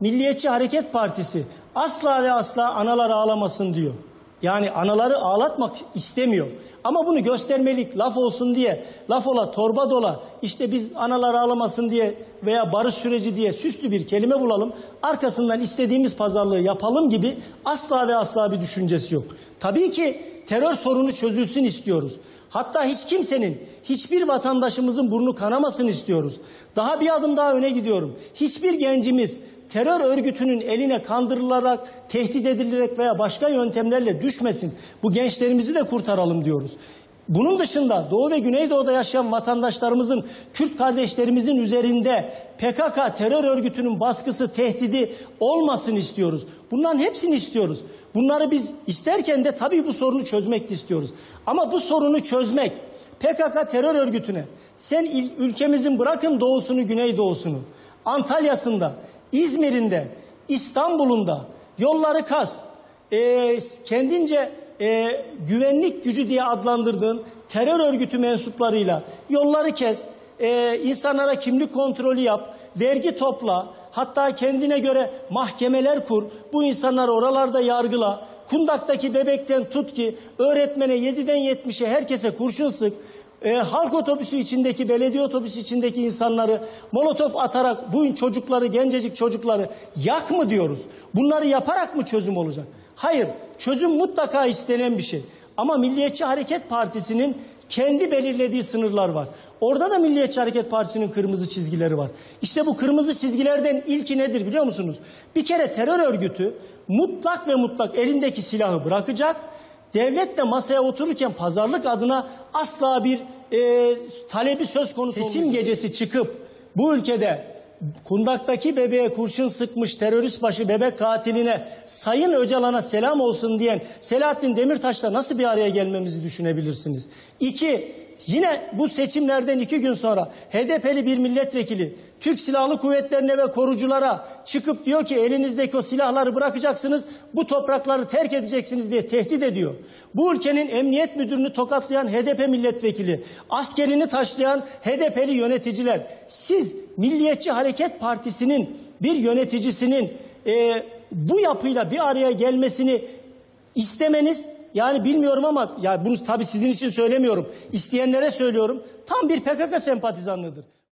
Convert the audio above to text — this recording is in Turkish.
Milliyetçi Hareket Partisi asla ve asla analar ağlamasın diyor. Yani anaları ağlatmak istemiyor. Ama bunu göstermelik laf olsun diye, laf ola torba dola, işte biz analar ağlamasın diye veya barış süreci diye süslü bir kelime bulalım. Arkasından istediğimiz pazarlığı yapalım gibi asla ve asla bir düşüncesi yok. Tabii ki terör sorunu çözülsün istiyoruz. Hatta hiç kimsenin, hiçbir vatandaşımızın burnu kanamasın istiyoruz. Daha bir adım daha öne gidiyorum. Hiçbir gencimiz terör örgütünün eline kandırılarak, tehdit edilerek veya başka yöntemlerle düşmesin. Bu gençlerimizi de kurtaralım diyoruz. Bunun dışında Doğu ve Güneydoğu'da yaşayan vatandaşlarımızın, Kürt kardeşlerimizin üzerinde PKK terör örgütünün baskısı, tehdidi olmasın istiyoruz. Bunların hepsini istiyoruz. Bunları biz isterken de tabii bu sorunu çözmek de istiyoruz. Ama bu sorunu çözmek PKK terör örgütüne sen ülkemizin bırakın doğusunu, güneydoğusunu, Antalya'sında, İzmir'inde, İstanbul'unda yolları kaz, e, kendince e, güvenlik gücü diye adlandırdığın terör örgütü mensuplarıyla yolları kes, e, insanlara kimlik kontrolü yap, vergi topla, hatta kendine göre mahkemeler kur, bu insanları oralarda yargıla, kundaktaki bebekten tut ki öğretmene 7'den 70'e herkese kurşun sık, e, halk otobüsü içindeki, belediye otobüsü içindeki insanları molotof atarak bu çocukları, gencecik çocukları yak mı diyoruz? Bunları yaparak mı çözüm olacak? Hayır, çözüm mutlaka istenen bir şey. Ama Milliyetçi Hareket Partisi'nin kendi belirlediği sınırlar var. Orada da Milliyetçi Hareket Partisi'nin kırmızı çizgileri var. İşte bu kırmızı çizgilerden ilki nedir biliyor musunuz? Bir kere terör örgütü mutlak ve mutlak elindeki silahı bırakacak devletle masaya otururken pazarlık adına asla bir e, talebi söz konusu Seçim gecesi çıkıp bu ülkede kundaktaki bebeğe kurşun sıkmış terörist başı bebek katiline Sayın Öcalan'a selam olsun diyen Selahattin Demirtaş'la nasıl bir araya gelmemizi düşünebilirsiniz? İki, yine bu seçimlerden iki gün sonra HDP'li bir milletvekili Türk Silahlı Kuvvetlerine ve koruculara çıkıp diyor ki elinizdeki o silahları bırakacaksınız, bu toprakları terk edeceksiniz diye tehdit ediyor. Bu ülkenin emniyet müdürünü tokatlayan HDP milletvekili, askerini taşlayan HDP'li yöneticiler, siz Milliyetçi Hareket Partisi'nin bir yöneticisinin e, bu yapıyla bir araya gelmesini istemeniz yani bilmiyorum ama ya bunu tabii sizin için söylemiyorum. İsteyenlere söylüyorum. Tam bir PKK sempatizanlığıdır.